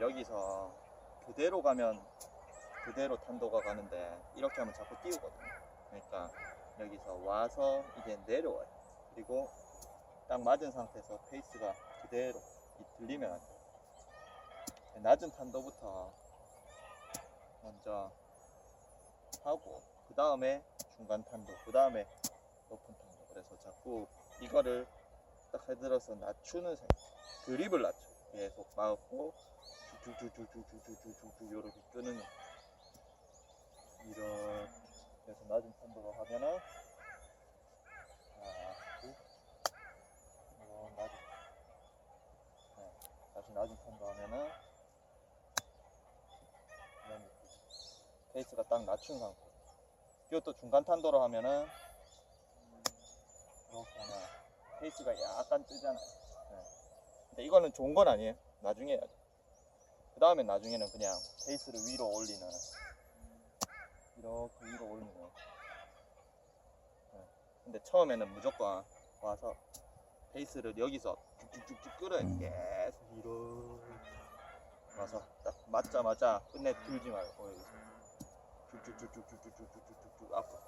여기서 그대로 가면 그대로 탄도가 가는데 이렇게 하면 자꾸 띄우거든요. 그러니까 여기서 와서 이게 내려와요. 그리고 딱 맞은 상태에서 페이스가 그대로 이 들리면 안 돼요. 낮은 탄도부터 먼저 하고 그 다음에 중간 탄도, 그 다음에 높은 탄도. 그래서 자꾸 이거를 딱 해들어서 낮추는 생 그립을 낮춰. 계속 막고 쭉쭉쭉쭉쭉쭉쭉쭉 이렇게 끄는 이렇게 해서 낮은 탄도로 하면은 하나, 둘, 어, 낮은 네, 다시 낮은 탄도 하면은. 페이스가 딱 낮춘 상태. 이것도 중간 탄도로 하면은 이렇게 하면 페이스가 약간 뜨잖아요. 네. 근데 이거는 좋은 건 아니에요. 나중에 해야죠. 그 다음에 나중에는 그냥 페이스를 위로 올리는 이렇게 위로 올리는 네. 근데 처음에는 무조건 와서 페이스를 여기서 쭉쭉쭉쭉 끌어야 돼. 계속 이렇게 와서 딱 맞자마자 끝내 들지 말고 여기서 쭉쭉쭉쭉쭉쭉쭉쭉쭉 앞으로.